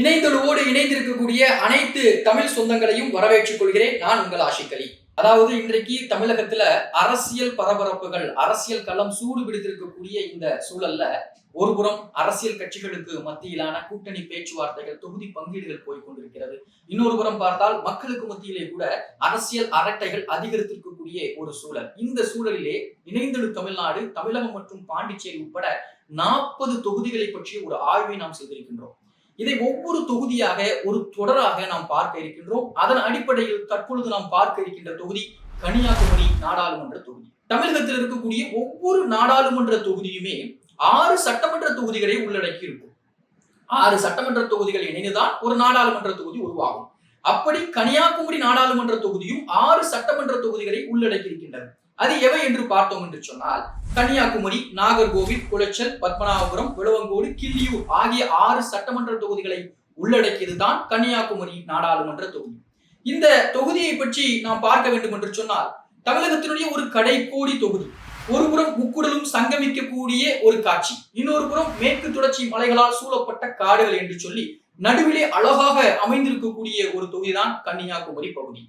இணைந்தொழுவோடு இணைந்திருக்கக்கூடிய அனைத்து தமிழ் சொந்தங்களையும் வரவேற்றுக் கொள்கிறேன். நான் உங்கள் ஆஷிக் அதாவது இன்றைக்கு தமிழகத்துல அரசியல் பரபரப்புகள் அரசியல் களம் சூடு பிடித்திருக்கக்கூடிய இந்த சூழல்ல ஒருபுறம் அரசியல் கட்சிகளுக்கு மத்தியிலான கூட்டணி பேச்சுவார்த்தைகள் தொகுதி பங்கீடுகள் போய் கொண்டிருக்கிறது. இன்னொரு புறம் பார்த்தால் மக்களுக்கு மத்தியிலே கூட அரசியல் அரட்டைகள் அதிகரித்திருக்கக்கூடிய ஒரு சூழல். இந்த சூழலிலே இணைந்தெழு தமிழ்நாடு தமிழகம் மற்றும் பாண்டிச்சேரி உட்பட நாற்பது தொகுதிகளை பற்றிய ஒரு ஆய்வை நாம் செய்திருக்கின்றோம். இதை ஒவ்வொரு தொகுதியாக ஒரு தொடராக நாம் பார்க்க இருக்கின்றோம். அதன் அடிப்படையில் தற்பொழுது நாம் பார்க்க இருக்கின்ற தொகுதி கன்னியாகுமரி நாடாளுமன்ற தொகுதி. தமிழகத்தில் இருக்கக்கூடிய ஒவ்வொரு நாடாளுமன்ற தொகுதியுமே ஆறு சட்டமன்ற தொகுதிகளை உள்ளடக்கி இருக்கும். ஆறு சட்டமன்ற தொகுதிகள் இணைந்துதான் ஒரு நாடாளுமன்ற தொகுதி உருவாகும். அப்படி கன்னியாகுமரி நாடாளுமன்ற தொகுதியும் ஆறு சட்டமன்ற தொகுதிகளை உள்ளடக்கி இருக்கின்றது அது எவை என்று பார்த்தோம் என்று சொன்னால் கன்னியாகுமரி நாகர்கோவில் குளச்சல் பத்மநாபபுரம் விளவங்கோடு கிள்ளியூர் ஆகிய ஆறு சட்டமன்ற தொகுதிகளை உள்ளடக்கியதுதான் கன்னியாகுமரி நாடாளுமன்ற தொகுதி. இந்த தொகுதியை பற்றி நாம் பார்க்க வேண்டும் என்று சொன்னால் தமிழகத்தினுடைய ஒரு கடைக்கோடி தொகுதி. ஒரு புறம் முக்குடலும் சங்கமிக்கக்கூடிய ஒரு காட்சி. இன்னொரு புறம் மேற்கு தொடர்ச்சி மலைகளால் சூழப்பட்ட காடுகள் என்று சொல்லி நடுவிலே அழகாக அமைந்திருக்கக்கூடிய ஒரு தொகுதிதான் கன்னியாகுமரி பகுதி.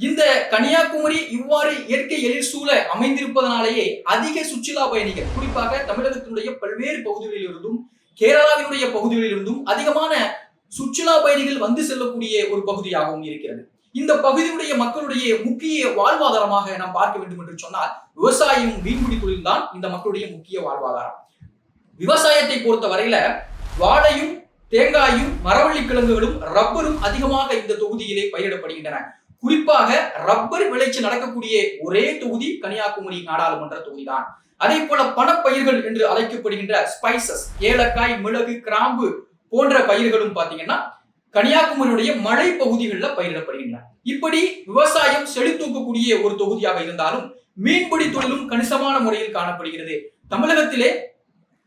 இந்த கன்னியாகுமரி இவ்வாறு இயற்கை எழில் சூழ அமைந்திருப்பதனாலேயே அதிக சுற்றுலா பயணிகள் குறிப்பாக தமிழகத்தினுடைய பல்வேறு பகுதிகளில் இருந்தும் கேரளாவினுடைய பகுதிகளில் இருந்தும் அதிகமான சுற்றுலா பயணிகள் வந்து செல்லக்கூடிய ஒரு பகுதியாகவும் இருக்கிறது. இந்த பகுதியுடைய மக்களுடைய முக்கிய வாழ்வாதாரமாக நாம் பார்க்க வேண்டும் என்று சொன்னால் விவசாயம் மீன்பிடி தொழில் தான் இந்த மக்களுடைய முக்கிய வாழ்வாதாரம். விவசாயத்தை பொறுத்த வரையில வாழையும் தேங்காயும் மரவள்ளி கிழங்குகளும் ரப்பரும் அதிகமாக இந்த தொகுதியிலே பயிரிடப்படுகின்றன. குறிப்பாக ரப்பர் விளைச்சல் நடக்கக்கூடிய ஒரே தொகுதி கன்னியாகுமரி நாடாளுமன்ற தொகுதிதான். அதே போல பணப்பயிர்கள் என்று அழைக்கப்படுகின்ற ஸ்பைசஸ் ஏலக்காய் மிளகு கிராம்பு போன்ற பயிர்களும் பாத்தீங்கன்னா கன்னியாகுமரியுடைய மழை பகுதிகளில் பயிரிடப்படுகின்றன. இப்படி விவசாயம் செழித்தூக்கக்கூடிய ஒரு தொகுதியாக இருந்தாலும் மீன்பிடி தொழிலும் கணிசமான முறையில் காணப்படுகிறது. தமிழகத்திலே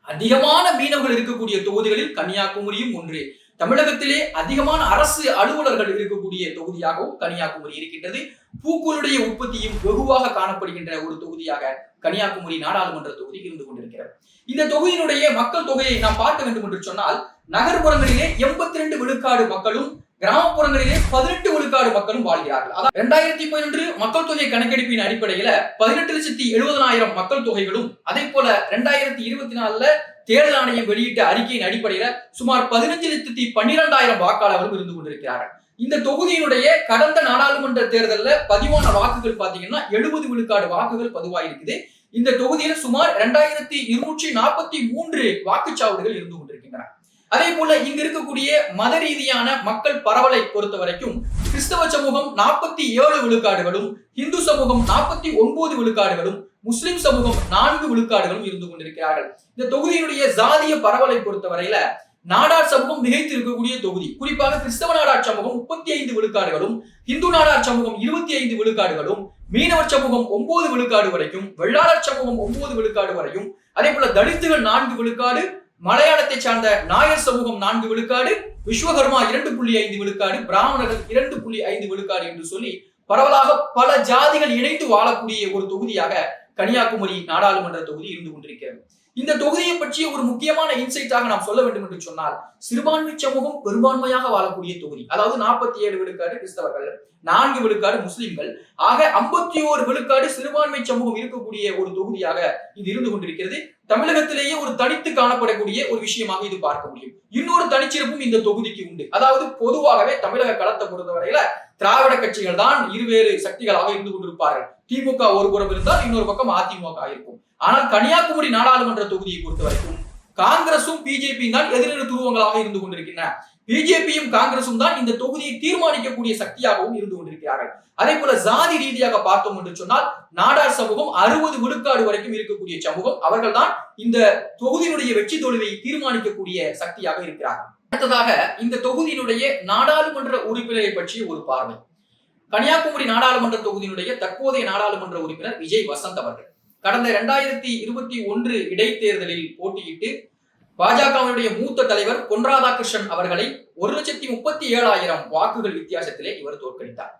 அதிகமான மீனவர்கள் இருக்கக்கூடிய தொகுதிகளில் கன்னியாகுமரியும் ஒன்று. தமிழகத்திலே அதிகமான அரசு அலுவலர்கள் இருக்கக்கூடிய தொகுதியாகவும் கன்னியாகுமரி இருக்கின்றது. பூக்களுடைய உற்பத்தியும் வெகுவாக காணப்படுகின்ற ஒரு தொகுதியாக கன்னியாகுமரி நாடாளுமன்ற தொகுதி இருந்து கொண்டிருக்கிறது. இந்த தொகுதியினுடைய மக்கள் தொகையை நாம் பார்க்க வேண்டும் என்று சொன்னால் நகர்ப்புறங்களிலே எண்பத்தி ரெண்டு விழுக்காடு மக்களும் கிராமப்புறங்களிலே பதினெட்டு விழுக்காடு மக்களும் வாழ்கிறார்கள். அதாவது இரண்டாயிரத்தி பதினொன்று மக்கள் தொகை கணக்கெடுப்பின் அடிப்படையில பதினெட்டு லட்சத்தி எழுபதனாயிரம் மக்கள் தொகைகளும் அதே போல ரெண்டாயிரத்தி இருபத்தி நாலுல தேர்தல் ஆணையம் வெளியிட்ட அறிக்கையின் அடிப்படையில சுமார் பதினஞ்சு லட்சத்தி பன்னிரெண்டாயிரம் வாக்காளர்கள் இருந்து கொண்டிருக்கிறார்கள். இந்த தொகுதியினுடைய கடந்த நாடாளுமன்ற தேர்தலில் பதிவான வாக்குகள் பாத்தீங்கன்னா எழுபது விழுக்காடு வாக்குகள் பதிவாயிருக்குது. இந்த தொகுதியில சுமார் இரண்டாயிரத்தி இருநூற்றி நாற்பத்தி மூன்று வாக்குச்சாவடிகள் இருந்து கொண்டிருக்கின்றன. அதே போல இங்க இருக்கக்கூடிய மத ரீதியான மக்கள் பரவலை பொறுத்த வரைக்கும் கிறிஸ்தவ சமூகம் நாற்பத்தி ஏழு விழுக்காடுகளும் இந்து சமூகம் நாற்பத்தி ஒன்பது விழுக்காடுகளும் முஸ்லிம் சமூகம் நான்கு விழுக்காடுகளும் இருந்து கொண்டிருக்கிறார்கள். இந்த தொகுதியினுடைய ஜாதிய பரவலை பொறுத்தவரையில நாடார் சமூகம் மிகைத்து இருக்கக்கூடிய தொகுதி. குறிப்பாக கிறிஸ்தவ நாடார் சமூகம் முப்பத்தி ஐந்து விழுக்காடுகளும் இந்து நாடார் சமூகம் இருபத்தி ஐந்து விழுக்காடுகளும் மீனவர் சமூகம் ஒன்பது விழுக்காடு வரைக்கும் வெள்ளாளர் சமூகம் ஒன்பது விழுக்காடு வரையும் அதே போல தலித்துகள் நான்கு விழுக்காடு மலையாளத்தை சார்ந்த நாயர் சமூகம் நான்கு விழுக்காடு விஸ்வகர்மா இரண்டு புள்ளி ஐந்து விழுக்காடு பிராமணர்கள் இரண்டு புள்ளி ஐந்து விழுக்காடு என்று சொல்லி பரவலாக பல ஜாதிகள் இணைந்து வாழக்கூடிய ஒரு தொகுதியாக கன்னியாகுமரி நாடாளுமன்ற தொகுதி இருந்து கொண்டிருக்கிறது. இந்த தொகுதியை பற்றிய ஒரு முக்கியமான இன்சைட்டாக நாம் சொல்ல வேண்டும் என்று சொன்னால் சிறுபான்மை சமூகம் பெரும்பான்மையாக வாழக்கூடிய தொகுதி அதாவது நாற்பத்தி ஏழு விழுக்காடு கிறிஸ்தவர்கள் நான்கு விழுக்காடு முஸ்லிம்கள். ஆக ஐம்பத்தி ஓரு விழுக்காடு சிறுபான்மை சமூகம் இருக்கக்கூடிய ஒரு தொகுதியாக இது இருந்து கொண்டிருக்கிறது. தமிழகத்திலேயே ஒரு தனித்து காணப்படக்கூடிய ஒரு விஷயமாக இது பார்க்க முடியும். இன்னொரு தனிச்சிறப்பும் இந்த தொகுதிக்கு உண்டு. அதாவது பொதுவாகவே தமிழக களத்தை பொறுத்தவரையில திராவிட கட்சிகள் தான் இருவேறு சக்திகளாக இருந்து கொண்டிருப்பார்கள். திமுக ஒரு புறம் இருந்தால் இன்னொரு பக்கம் அதிமுக இருக்கும். ஆனால் கன்னியாகுமரி நாடாளுமன்ற தொகுதியை பொறுத்த வரைக்கும் காங்கிரசும் பிஜேபி தான் எதிரெதிர் துருவங்களாக இருந்து கொண்டிருக்கின்றன. பிஜேபியும் காங்கிரசும் தான் இந்த தொகுதியை தீர்மானிக்கக்கூடிய சக்தியாகவும் இருந்து கொண்டிருக்கிறார்கள். அதே போல ஜாதி ரீதியாக பார்த்தோம் என்று சொன்னால் நாடார் சமூகம் அறுபது விழுக்காடு வரைக்கும் இருக்கக்கூடிய சமூகம். அவர்கள் தான் இந்த தொகுதியினுடைய வெற்றி தோல்வியை தீர்மானிக்கக்கூடிய சக்தியாக இருக்கிறார்கள். அடுத்ததாக இந்த தொகுதியினுடைய நாடாளுமன்ற உறுப்பினரை பற்றிய ஒரு பார்வை. கன்னியாகுமரி நாடாளுமன்ற தொகுதியினுடைய தற்போதைய நாடாளுமன்ற உறுப்பினர் விஜய் வசந்த் அவர்கள். கடந்த இரண்டாயிரத்தி இருபத்தி ஒன்று இடைத்தேர்தலில் போட்டியிட்டு பாஜகவினுடைய மூத்த தலைவர் பொன் ராதாகிருஷ்ணன் அவர்களை ஒரு லட்சத்தி முப்பத்தி ஏழாயிரம் வாக்குகள் வித்தியாசத்திலே இவர் தோற்கடித்தார்.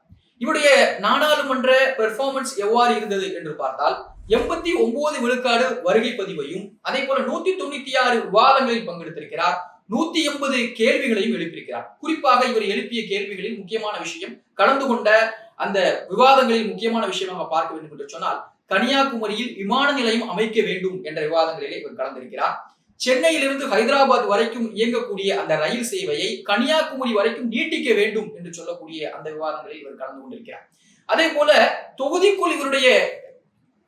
இவருடைய நாடாளுமன்ற பெர்ஃபார்மன்ஸ் எவ்வாறு இருந்தது என்று பார்த்தால் எண்பத்தி ஒன்பது விழுக்காடு வருகை பதிவையும் அதே போல நூத்தி தொண்ணூத்தி ஆறு விவாதங்களில் பங்கெடுத்திருக்கிறார். நூத்தி எண்பது கேள்விகளையும் எழுப்பியிருக்கிறார். குறிப்பாக இவர் எழுப்பிய கேள்விகளில் முக்கியமான விஷயம் கலந்து கொண்ட அந்த விவாதங்களில் முக்கியமான விஷயம் நம்ம பார்க்க வேண்டும் என்று சொன்னால் கன்னியாகுமரியில் விமான நிலையம் அமைக்க வேண்டும் என்ற விவாதங்களிலே இவர் கலந்திருக்கிறார். சென்னையிலிருந்து ஹைதராபாத் வரைக்கும் இயங்கக்கூடிய அந்த ரயில் சேவையை கன்னியாகுமரி வரைக்கும் நீட்டிக்க வேண்டும் என்று சொல்லக்கூடிய அந்த விவாதங்களில் இவர் கலந்து கொண்டிருக்கிறார். அதே போல தொகுதிக்குள் இவருடைய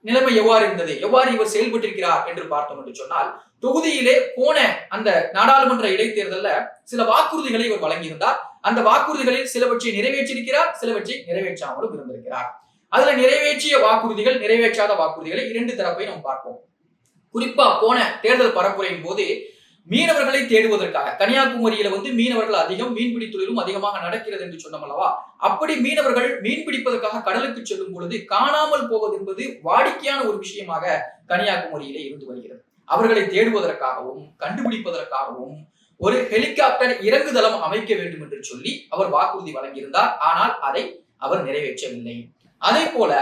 நிலைமை எவ்வாறு இருந்தது? எவ்வாறு இவர் செயல்பட்டிருக்கிறார் என்று பார்த்தோம் என்று சொன்னால் தொகுதியிலே போன அந்த நாடாளுமன்ற இடைத்தேர்தல்ல சில வாக்குறுதிகளை இவர் வழங்கியிருந்தார். அந்த வாக்குறுதிகளில் சிலவற்றை நிறைவேற்றியிருக்கிறார் சிலவற்றை நிறைவேற்றாமலும் இருந்திருக்கிறார். அதுல நிறைவேற்றிய வாக்குறுதிகள் நிறைவேற்றாத வாக்குறுதிகளை இரண்டு தரப்பை நாம் பார்ப்போம். குறிப்பா போன தேர்தல் பரப்புரையின் போது மீனவர்களை தேடுவதற்காக கன்னியாகுமரியில வந்து மீனவர்கள் அதிகம் மீன்பிடி தொழிலும் அதிகமாக நடக்கிறது என்று சொன்னோம் அல்லவா? அப்படி மீனவர்கள் மீன் பிடிப்பதற்காக கடலுக்கு செல்லும் பொழுது காணாமல் போவது என்பது வாடிக்கையான ஒரு விஷயமாக கன்னியாகுமரியிலே இருந்து வருகிறது. அவர்களை தேடுவதற்காகவும் கண்டுபிடிப்பதற்காகவும் ஒரு ஹெலிகாப்டர் இறங்குதளம் அமைக்க வேண்டும் என்று சொல்லி அவர் வாக்குறுதி வழங்கியிருந்தார். ஆனால் அதை அவர் நிறைவேற்றவில்லை. அதே போல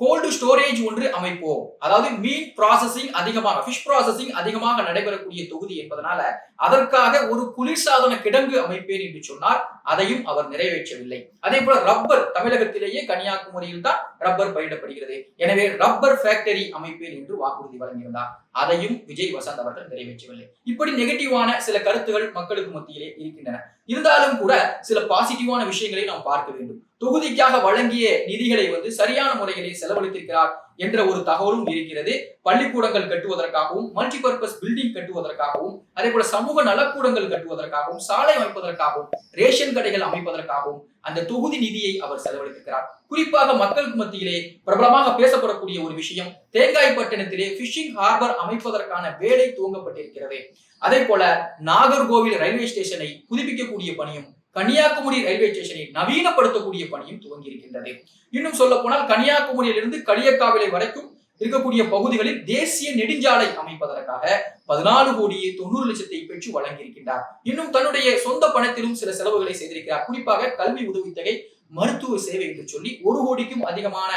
கோல்டு ஸ்டோரேஜ் ஒன்று அமைப்போம். அதாவது மீன் ப்ராசஸிங் அதிகமாக ஃபிஷ் ப்ராசஸிங் அதிகமாக நடைபெறக்கூடிய தொகுதி என்பதனால அதற்காக ஒரு குளிர்சாதன கிடங்கு அமைப்பேன் என்று சொன்னார் அதையும் அவர் நிறைவேற்றவில்லை. அதே போல ரப்பர் தமிழகத்திலேயே கன்னியாகுமரியில் தான் ரப்பர் பயிரிடப்படுகிறது. எனவே ரப்பர் ஃபேக்டரி அமைப்பேன் என்று வாக்குறுதி வழங்கியிருந்தார். அதையும் விஜய் வசந்த் அவர்கள் நிறைவேற்றவில்லை. இப்படி நெகட்டிவான சில கருத்துகள் மக்களுக்கு மத்தியிலே இருக்கின்றன. இருந்தாலும் கூட சில பாசிட்டிவான விஷயங்களை நாம் பார்க்க வேண்டும். தொகுதிக்காக வழங்கிய நிதிகளை வந்து சரியான முறையிலே செலவழித்திருக்கிறார் என்ற ஒரு தகவலும் இருக்கிறது. பள்ளிக்கூடங்கள் கட்டுவதற்காகவும் மல்டிபர்பஸ் பில்டிங் கட்டுவதற்காகவும் அதே போல சமூக நலக்கூடங்கள் கட்டுவதற்காகவும் சாலை அமைப்பதற்காகவும் ரேஷன் கடைகள் அமைப்பதற்காகவும் அந்த தொகுதி நிதியை அவர் செலவழித்திருக்கிறார். குறிப்பாக மக்களுக்கு மத்தியிலே பிரபலமாக பேசப்படக்கூடிய ஒரு விஷயம் தேங்காய் பட்டணத்திலே பிஷிங் ஹார்பர் அமைப்பதற்கான வேலை துவங்கப்பட்டிருக்கிறது. அதே போல நாகர்கோவில் ரயில்வே ஸ்டேஷனை புதுப்பிக்கக்கூடிய பணியும் கன்னியாகுமரி ரயில்வே ஸ்டேஷனை நவீனப்படுத்தக்கூடிய பணியும் துவங்கி இருக்கின்றது இன்னும் சொல்ல போனால் கன்னியாகுமரியிலிருந்து களியக்காவிலை வரைக்கும் இருக்கக்கூடிய பகுதிகளில் தேசிய நெடுஞ்சாலை அமைப்பதற்காக பதினாலு கோடியே தொண்ணூறு லட்சத்தை பெற்று வழங்கியிருக்கின்றார். இன்னும் தன்னுடைய சொந்த பணத்திலும் சில செலவுகளை செய்திருக்கிறார். குறிப்பாக கல்வி உதவித்தொகை மருத்துவ சேவை என்று சொல்லி ஒரு கோடிக்கும் அதிகமான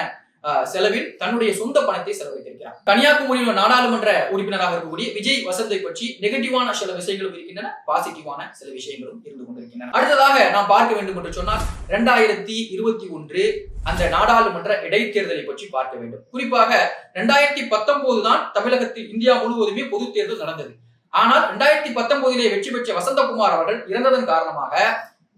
செலவில் தன்னுடைய சொந்த பணத்தை செலவழித்திருக்கிறார். கன்னியாகுமரியில் நாடாளுமன்ற உறுப்பினராக இருக்கக்கூடிய விஜய் வசந்தை பற்றி நெகட்டிவான சில விஷயங்களும் இருக்கின்றன பாசிட்டிவான சில விஷயங்களும் இருந்து கொண்டிருக்கின்றன. அடுத்ததாக நாம் பார்க்க வேண்டும் என்று சொன்னால் இரண்டாயிரத்தி இருபத்தி ஒன்று அந்த நாடாளுமன்ற இடைத்தேர்தலை பற்றி பார்க்க வேண்டும். குறிப்பாக ரெண்டாயிரத்தி பத்தொன்பது தான் தமிழகத்தில் இந்தியா முழுவதுமே பொது தேர்தல் நடந்தது. ஆனால் ரெண்டாயிரத்தி பத்தொன்பதிலே வெற்றி பெற்ற வசந்தகுமார் அவர்கள் இறந்ததன் காரணமாக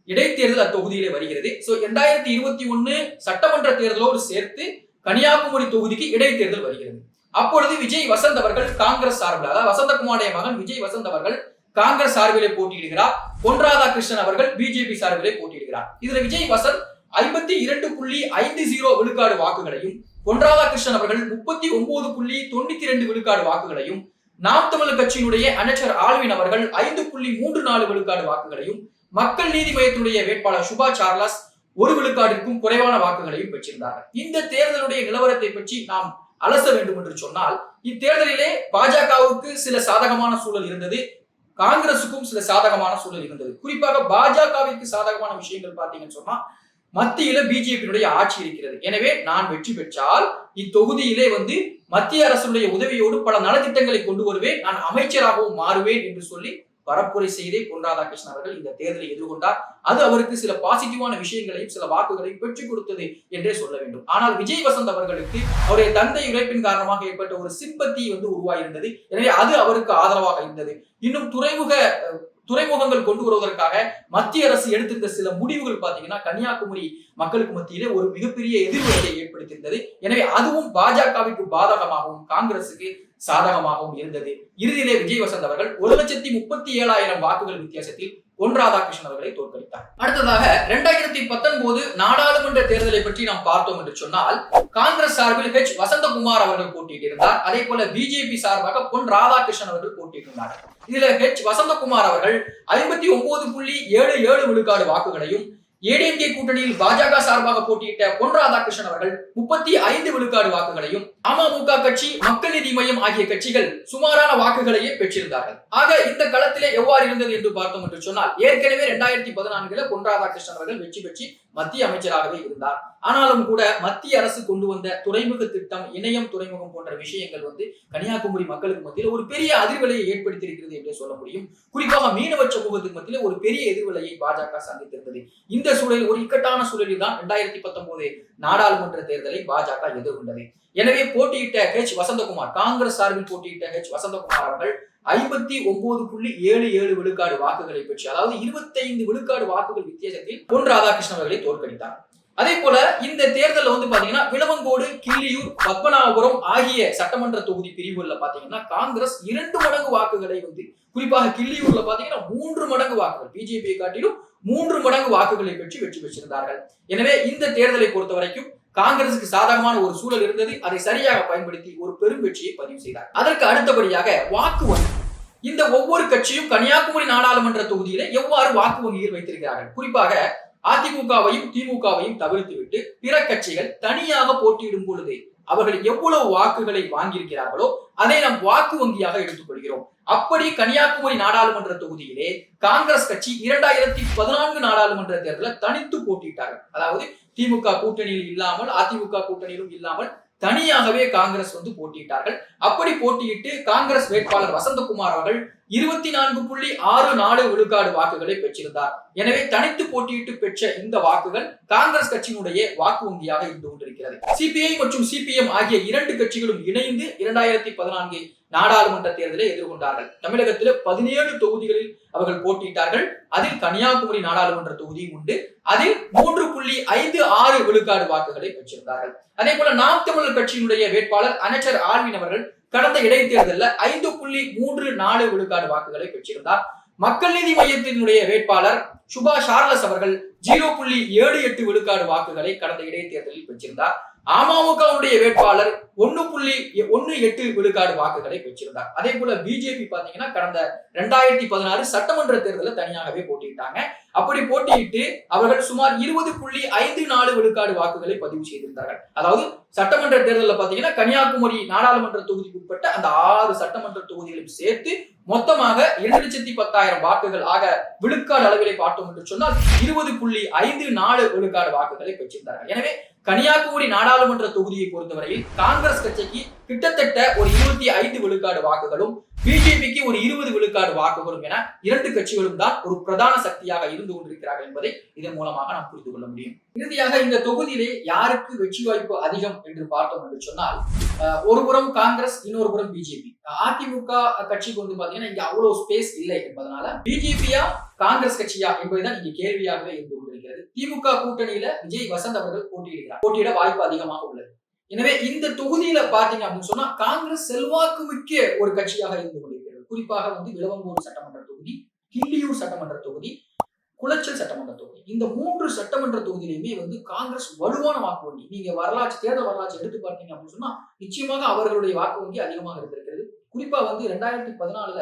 இடைத்தேர்தல் அத்தொகுதியிலே வருகிறது. சோ இரண்டாயிரத்தி இருபத்தி ஒன்னு சட்டமன்ற தேர்தலோடு சேர்த்து கன்னியாகுமரி தொகுதிக்கு இடைத்தேர்தல் வருகிறது. அப்பொழுது விஜய் வசந்த் அவர்கள் காங்கிரஸ் சார்பில் அதாவது வசந்தகுமாரிய மகன் விஜய் வசந்த் அவர்கள் காங்கிரஸ் சார்பிலே போட்டியிடுகிறார். பொன் ராதாகிருஷ்ணன் அவர்கள் பிஜேபி சார்பிலே போட்டியிடுகிறார். இதுல விஜய் வசந்த் ஐம்பத்தி இரண்டு புள்ளி ஐந்து ஜீரோ விழுக்காடு வாக்குகளையும் பொன் ராதாகிருஷ்ணன் அவர்கள் முப்பத்தி ஒன்பது புள்ளி தொண்ணூத்தி இரண்டு விழுக்காடு வாக்குகளையும் நாம் தமிழர் கட்சியினுடைய அமைச்சர் ஆல்வின் அவர்கள் ஐந்து புள்ளி மூன்று நாலு விழுக்காடு வாக்குகளையும் மக்கள் நீதி மையத்தினுடைய வேட்பாளர் சுபா சார்லஸ் ஒரு விழுக்காட்டிற்கும் குறைவான வாக்குகளையும் பெற்றிருந்தார்கள். இந்த தேர்தலுடைய நிலவரத்தை பற்றி நாம் அலச வேண்டும் என்று சொன்னால் இத்தேர்தலிலே பாஜகவுக்கு சில சாதகமான சூழல் இருந்தது காங்கிரசுக்கும் சில சாதகமான சூழல் இருந்தது. குறிப்பாக பாஜகவிற்கு சாதகமான விஷயங்கள் பார்த்தீங்கன்னு சொன்னா மத்தியில பிஜேபியினுடைய ஆட்சி இருக்கிறது. எனவே நான் வெற்றி பெற்றால் இத்தொகுதியிலே வந்து மத்திய அரசுடைய உதவியோடு பல நலத்திட்டங்களை கொண்டு வருவேன் நான் அமைச்சராகவும் மாறுவேன் என்று சொல்லி பரப்புரை செய்தே பொன் ராதாகிருஷ்ணன் அவர்கள் இந்த தேர்தலை எதிர்கொண்டார். அது அவருக்கு சில பாசிட்டிவான விஷயங்களையும் சில வாக்குகளையும் பெற்றுக் கொடுத்தது என்றே சொல்ல வேண்டும். ஆனால் விஜய் வசந்த் அவர்களுக்கு அவருடைய தந்தை உழைப்பின் காரணமாக ஏற்பட்ட ஒரு சிம்பத்தி வந்து உருவாயிருந்தது. எனவே அது அவருக்கு ஆதரவாக இருந்தது. இன்னும் துறைமுக துறைமுகங்கள் கொண்டு வருவதற்காக மத்திய அரசு எடுத்திருந்த சில முடிவுகள் பாத்தீங்கன்னா கன்னியாகுமரி மக்களுக்கு மத்தியிலே ஒரு மிகப்பெரிய எதிர்வினையை ஏற்படுத்தியிருந்தது. எனவே அதுவும் பாஜகவிற்கு பாதகமாகவும் காங்கிரசுக்கு சாதகமாகவும் இருந்தது. இறுதியிலே விஜய் வசந்த் அவர்கள் ஒரு லட்சத்தி முப்பத்தி ஏழாயிரம் வாக்குகள் வித்தியாசத்தில் பொன் ராதாகிருஷ்ணன் அவர்களை தோற்கடித்தார். அடுத்ததாக இரண்டாயிரத்தி பத்தொன்பது நாடாளுமன்ற தேர்தலை பற்றி நாம் பார்த்தோம் என்று சொன்னால் காங்கிரஸ் சார்பில் ஹெச் வசந்தகுமார் அவர்கள் போட்டியிட்டிருந்தார் அதே போல பிஜேபி சார்பாக பொன் ராதாகிருஷ்ணன் அவர்கள் போட்டியிட்டிருந்தார் இதுல ஹெச் வசந்தகுமார் அவர்கள் ஐம்பத்தி ஒன்பது புள்ளி ஏழு ஏழு விழுக்காடு வாக்குகளையும் ஏடிஎம்கே கூட்டணியில் பாஜக சார்பாக போட்டியிட்ட பொன் ராதாகிருஷ்ணன் அவர்கள் முப்பத்தி ஐந்து விழுக்காடு வாக்குகளையும் அமமுக கட்சி மக்கள் நீதி மையம் ஆகிய கட்சிகள் சுமாரான வாக்குகளையே பெற்றிருந்தார்கள். ஆக இந்த களத்திலே எவ்வாறு இருந்தது என்று பார்த்தோம் என்று சொன்னால் ஏற்கனவே இரண்டாயிரத்தி பதினான்குல பொன் ராதாகிருஷ்ணன் அவர்கள் வெற்றி பெற்று மத்திய அமைச்சராகவே இருந்தார். ஆனாலும் கூட மத்திய அரசு கொண்டு வந்த துறைமுக திட்டம் இணையம் துறைமுகம் போன்ற விஷயங்கள் வந்து கன்னியாகுமரி மக்களுக்கு மத்தியில் ஒரு பெரிய அதிர்வலையை ஏற்படுத்தியிருக்கிறது என்று சொல்ல முடியும். குறிப்பாக மீனவ சமூகத்துக்கு மத்தியில் ஒரு பெரிய எதிர்வலையை பாஜக சந்தித்திருந்தது. இந்த சூழலில் ஒரு இக்கட்டான சூழலில் தான் இரண்டாயிரத்தி பத்தொன்பது நாடாளுமன்ற தேர்தலை பாஜக எதிர்கொண்டது. எனவே போட்டியிட்ட ஹெச் வசந்தகுமார் காங்கிரஸ் சார்பில் போட்டியிட்ட ஹெச் வசந்தகுமார் அவர்கள் ஐம்பத்தி ஒன்பது புள்ளி ஏழு ஏழு விழுக்காடு வாக்குகளை பெற்று அதாவது இருபத்தைந்து விழுக்காடு வாக்குகள் வித்தியாசத்தில் பொன் ராதாகிருஷ்ணன் அவர்களை தோற்கடித்தார். அதே போல இந்த தேர்தலில் வந்து பாத்தீங்கன்னா விளவங்கோடு கிள்ளியூர் பத்மநாபபுரம் ஆகிய சட்டமன்ற தொகுதி பிரிவுகள்ல பாத்தீங்கன்னா காங்கிரஸ் இரண்டு மடங்கு வாக்குகளை வந்து குறிப்பாக கிள்ளியூர்ல பாத்தீங்கன்னா மூன்று மடங்கு வாக்குகள் பிஜேபியை காட்டிலும் மூன்று மடங்கு வாக்குகளை பெற்று வெற்றி பெற்றிருந்தார்கள். எனவே இந்த தேர்தலை பொறுத்த வரைக்கும் காங்கிரசுக்கு சாதகமான ஒரு சூழல் இருந்தது. அதை சரியாக பயன்படுத்தி ஒரு பெரும் வெற்றியை பதிவு செய்தார். அதற்கு அடுத்தபடியாக வாக்கு வங்கி. இந்த ஒவ்வொரு கட்சியும் கன்னியாகுமரி நாடாளுமன்ற தொகுதியில எவ்வாறு வாக்கு வங்கியில் வைத்திருக்கிறார்கள்? குறிப்பாக அதிமுகவையும் திமுகவையும் தவிர்த்துவிட்டு பிற கட்சிகள் தனியாக போட்டியிடும் பொழுது அவர்கள் எவ்வளவு வாக்குகளை வாங்கியிருக்கிறார்களோ அதை நாம் வாக்கு வங்கியாக எடுத்துக்கொள்கிறோம். அப்படி கன்னியாகுமரி நாடாளுமன்ற தொகுதியிலே காங்கிரஸ் கட்சி இரண்டாயிரத்தி பதினான்கு நாடாளுமன்ற தேர்தலில் தனித்து போட்டியிட்டார்கள். அதாவது திமுக கூட்டணியில் இல்லாமல் அதிமுக கூட்டணியிலும் இல்லாமல் தனியாகவே காங்கிரஸ் வந்து போட்டியிட்டார்கள். அப்படி போட்டியிட்டு காங்கிரஸ் வேட்பாளர் வசந்தகுமார் அவர்கள் இருபத்தி நான்கு புள்ளி ஆறு நாலு விழுக்காடு வாக்குகளை பெற்றிருந்தார். எனவே தனித்து போட்டியிட்டு பெற்ற இந்த வாக்குகள் காங்கிரஸ் கட்சியினுடைய வாக்கு வங்கியாக இருந்து கொண்டிருக்கிறது. சிபிஐ மற்றும் சிபிஎம் ஆகிய இரண்டு கட்சிகளும் இணைந்து இரண்டாயிரத்தி பதினான்கு நாடாளுமன்ற தேர்தலை எதிர்கொண்டார்கள். தமிழகத்தில் பதினேழு தொகுதிகளில் அவர்கள் போட்டியிட்டார்கள். அதில் கன்னியாகுமரி நாடாளுமன்ற தொகுதியும் உண்டு. அதில் மூன்று புள்ளி ஐந்து ஆறு விழுக்காடு வாக்குகளை பெற்றிருந்தார்கள். அதே போல நாம் தமிழர் கட்சியினுடைய வேட்பாளர் அமைச்சர் ஆர்வின் அவர்கள் கடந்த இடைத்தேர்தலில் ஐந்து புள்ளி மூன்று நாலு விழுக்காடு வாக்குகளை பெற்றிருந்தார். மக்கள் நீதி மையத்தினுடைய வேட்பாளர் சுபா சார்லஸ் அவர்கள் ஜீரோ புள்ளி ஏழு எட்டு விழுக்காடு வாக்குகளை கடந்த இடைத்தேர்தலில் பெற்றிருந்தார். அமமுகவுடைய வேட்பாளர் ஒன்னு புள்ளி ஒன்னு எட்டு விழுக்காடு வாக்குகளை பெற்றிருந்தார். அதே போல பிஜேபி பாத்தீங்கன்னா கடந்த ரெண்டாயிரத்தி பதினாறு சட்டமன்ற தேர்தலில் தனியாகவே போட்டியிட்டாங்க. அப்படி போட்டியிட்டு அவர்கள் சுமார் இருபது புள்ளி ஐந்து நாலு விழுக்காடு வாக்குகளை பதிவு செய்திருந்தார்கள். அதாவது சட்டமன்ற தேர்தலில் பார்த்தீங்கன்னா கன்னியாகுமரி நாடாளுமன்ற தொகுதிக்கு உட்பட்ட அந்த ஆறு சட்டமன்ற தொகுதிகளும் சேர்த்து மொத்தமாக இரண்டு லட்சத்தி பத்தாயிரம் வாக்குகள் ஆக விழுக்காடு அளவிலே பார்த்தோம் என்று சொன்னால் இருபது புள்ளி ஐந்து நாலு விழுக்காடு வாக்குகளை பெற்றிருந்தார்கள். எனவே கன்னியாகுமரி நாடாளுமன்ற தொகுதியை பொறுத்தவரையில் காங்கிரஸ் கட்சிக்கு கிட்டத்தட்ட ஒரு இருபத்தி ஐந்து விழுக்காடு வாக்குகளும் பிஜேபிக்கு ஒரு இருபது விழுக்காடு வாக்குகளும் என இரண்டு கட்சிகளும் தான் ஒரு பிரதான சக்தியாக இருந்து கொண்டிருக்கிறார்கள் என்பதை இதன் மூலமாக நாம் புரிந்து கொள்ள முடியும். இறுதியாக இந்த தொகுதியிலே யாருக்கு வெற்றி வாய்ப்பு அதிகம் என்று பார்த்தோம் என்று சொன்னால் ஒரு புறம் காங்கிரஸ் இன்னொரு புறம் பிஜேபி. அதிமுக கட்சிக்கு வந்து பாத்தீங்கன்னா இங்க அவ்வளவு ஸ்பேஸ் இல்லை என்பதனால பிஜேபியா காங்கிரஸ் கட்சியா என்பதுதான் இங்க கேள்வியாகவே இருந்து கொண்டிருக்கிறது. திமுக கூட்டணியில விஜய் வசந்த் அவர்கள் போட்டியிடுகிறார். போட்டியிட வாய்ப்பு அதிகமாக உள்ளது. எனவே இந்த தொகுதியில பாத்தீங்க அப்படின்னு சொன்னா காங்கிரஸ் செல்வாக்கு மிக்க ஒரு கட்சியாக இருந்து கொண்டிருக்கிறது. குறிப்பாக வந்து விளவங்கூர் சட்டமன்ற தொகுதி கிள்ளியூர் சட்டமன்ற தொகுதி குளச்சல் சட்டமன்ற தொகுதி. இந்த மூன்று சட்டமன்ற தொகுதியிலுமே வந்து காங்கிரஸ் வலுவான வாக்கு வங்கி. நீங்க வரலாற்று தேர்தல் வரலாற்று எடுத்து பார்த்தீங்க அப்படின்னு சொன்னா நிச்சயமாக அவர்களுடைய வாக்கு வங்கி அதிகமாக இருந்திருக்கிறது. குறிப்பா வந்து ரெண்டாயிரத்தி பதினாலுல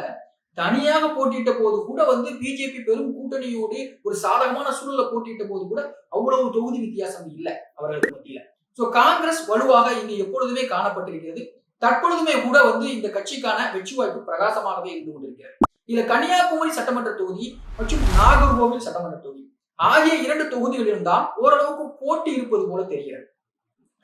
தனியாக போட்டியிட்ட போது கூட வந்து பிஜேபி பெரும் கூட்டணியோடு ஒரு சாதகமான சூழலை போட்டியிட்ட போது கூட அவ்வளவு தொகுதி வித்தியாசம் இல்லை அவர்களுக்கு மத்தியில. ஸோ காங்கிரஸ் வலுவாக இங்கு எப்பொழுதுமே காணப்பட்டிருக்கிறது. தற்பொழுதுமே கூட வந்து இந்த கட்சிக்கான வெற்றி வாய்ப்பு பிரகாசமாகவே இருந்து கொண்டிருக்கிறது. இதுல கன்னியாகுமரி சட்டமன்ற தொகுதி மற்றும் நாகர்கோவில் சட்டமன்ற தொகுதி ஆகிய இரண்டு தொகுதிகளிலும் தான் ஓரளவுக்கு போட்டி இருப்பது போல தெரிகிறது.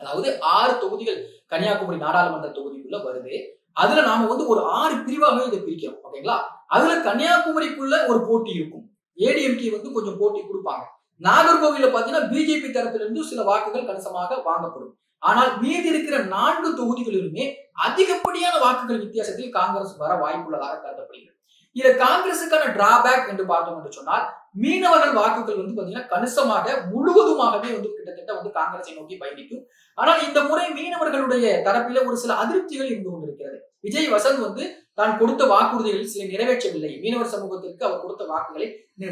அதாவது ஆறு தொகுதிகள் கன்னியாகுமரி நாடாளுமன்ற தொகுதிக்குள்ள வருது. அதுல நாம வந்து ஒரு ஆறு பிரிவாகவே இதை பிரிக்கிறோம். ஓகேங்களா? அதுல கன்னியாகுமரிக்குள்ள ஒரு போட்டி இருக்கும். ஏடிஎம்கே வந்து கொஞ்சம் போட்டி கொடுப்பாங்க. நாகர்கோவில பாத்தீங்கன்னா பிஜேபி தரப்பிலிருந்து சில வாக்குகள் கணிசமாக வாங்கப்படும். ஆனால் மீதி இருக்கிற நான்கு தொகுதிகளிலுமே அதிகப்படியான வாக்குகள் வித்தியாசத்தில் காங்கிரஸ் வர வாய்ப்புள்ளதாக கருதப்படுகிறது. இதுல காங்கிரசுக்கான டிராபேக் என்று பார்த்தோம் என்று சொன்னால் மீனவர்கள் வாக்குகள் வந்து பாத்தீங்கன்னா கணிசமாக முழுவதுமாகவே வந்து கிட்டத்தட்ட வந்து காங்கிரஸை நோக்கி பயணிக்கும். ஆனால் இந்த முறை மீனவர்களுடைய தரப்பில ஒரு சில அதிருப்திகள் இருந்து கொண்டிருக்கிறது. விஜய் வசந்த் வந்து தான் கொடுத்த வாக்குறுதிகளில் சில நிறைவேற்றவில்லை. மீனவர் சமூகத்திற்கு அவர் கொடுத்த வாக்குகளை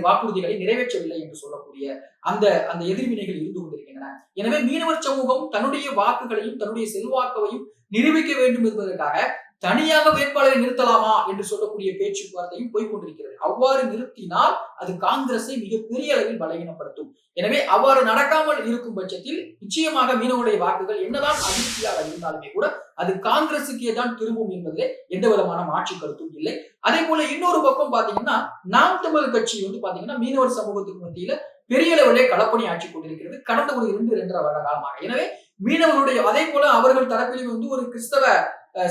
வாக்குறுதிகளை நிறைவேற்றவில்லை என்று சொல்லக்கூடிய அந்த அந்த எதிர்வினைகள் இருந்து கொண்டிருக்கின்றன. எனவே மீனவர் சமூகம் தன்னுடைய வாக்குகளையும் தன்னுடைய செல்வாக்கையும் நிரூபிக்க வேண்டும் என்பதற்காக தனியாக வேட்பாளரை நிறுத்தலாமா என்று சொல்லக்கூடிய பேச்சுவார்த்தையும் போய்கொண்டிருக்கிறது. அவ்வாறு நிறுத்தினால் அது காங்கிரஸை மிகப்பெரிய அளவில் பலவீனப்படுத்தும் எனவே அவ்வாறு நடக்காமல் இருக்கும் பட்சத்தில் நிச்சயமாக மீனவருடைய வாக்குகள் என்னதான் அதிருப்தியாக இருந்தாலுமே கூட அது காங்கிரசுக்கே தான் திரும்பும் என்பதிலே எந்த விதமான மாற்று கருத்தும் இல்லை. அதே போல இன்னொரு பக்கம் பாத்தீங்கன்னா நாம் தமிழ் கட்சி வந்து பாத்தீங்கன்னா மீனவர் சமூகத்துக்கு மத்தியில பெரிய அளவிலே களப்பணி ஆட்சி கொண்டிருக்கிறது. கடந்த ஒரு இரண்டு இரண்டரை வருட காலமாக. எனவே மீனவருடைய அதே போல அவர்கள் தரப்பில் வந்து ஒரு கிறிஸ்தவ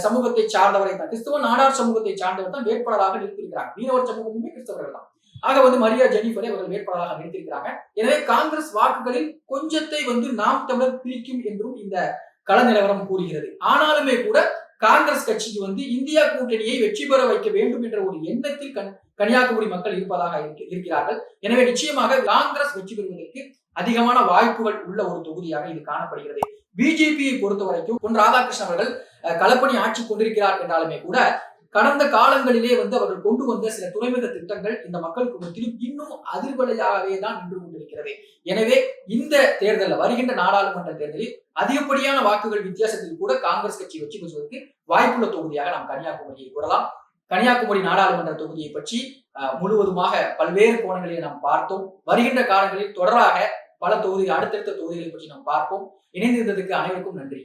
சமூகத்தை சார்ந்தவரை தான் கிறிஸ்தவ நாடார் சமூகத்தை சார்ந்தவர் தான் வேட்பாளராக நிறுத்திருக்கிறார் மீனவர் சமூகமுமே கிறிஸ்தவர்கள் தான். ஆக வந்து மரியா ஜெனிஃபரை அவர்கள் வேட்பாளராக நிறுத்தியிருக்கிறாங்க. எனவே காங்கிரஸ் வாக்குகளில் கொஞ்சத்தை வந்து நாம் தமிழர் பிரிக்கும் என்றும் இந்த கள நிலவரம் கூறுகிறது. ஆனாலுமே கூட காங்கிரஸ் கட்சிக்கு வந்து இந்தியா கூட்டணியை வெற்றி பெற வைக்க வேண்டும் என்ற ஒரு எண்ணத்தில் கன்- கன்னியாகுமரி மக்கள் இருப்பதாக இருக்கிறார்கள். எனவே நிச்சயமாக காங்கிரஸ் வெற்றி பெறுவதற்கு அதிகமான வாய்ப்புகள் உள்ள ஒரு தொகுதியாக இது காணப்படுகிறது. பிஜேபியை பொறுத்த வரைக்கும் பொன் ராதாகிருஷ்ணன் அவர்கள் களப்பணி ஆட்சி கொண்டிருக்கிறார் என்றாலுமே கூட கடந்த காலங்களிலே வந்து அவர்கள் கொண்டு வந்த சில துறைமுக திட்டங்கள் இந்த மக்கள் குடும்பத்திலும் இன்னும் அதிர்வலையாகவே தான் நின்று கொண்டிருக்கிறது. எனவே இந்த தேர்தலில் வருகின்ற நாடாளுமன்ற தேர்தலில் அதிகப்படியான வாக்குகள் வித்தியாசத்தில் கூட காங்கிரஸ் கட்சி வச்சு கொள்வதற்கு வாய்ப்புள்ள தொகுதியாக நாம் கன்னியாகுமரியை கூறலாம். கன்னியாகுமரி நாடாளுமன்ற தொகுதியை பற்றி அஹ், முழுவதுமாக பல்வேறு கோணங்களை நாம் பார்த்தோம். வருகின்ற காலங்களில் தொடராக பல தொகுதிகள் அடுத்தடுத்த தொகுதிகளை பற்றி நாம் பார்ப்போம். இணைந்திருந்ததுக்கு அனைவருக்கும் நன்றி.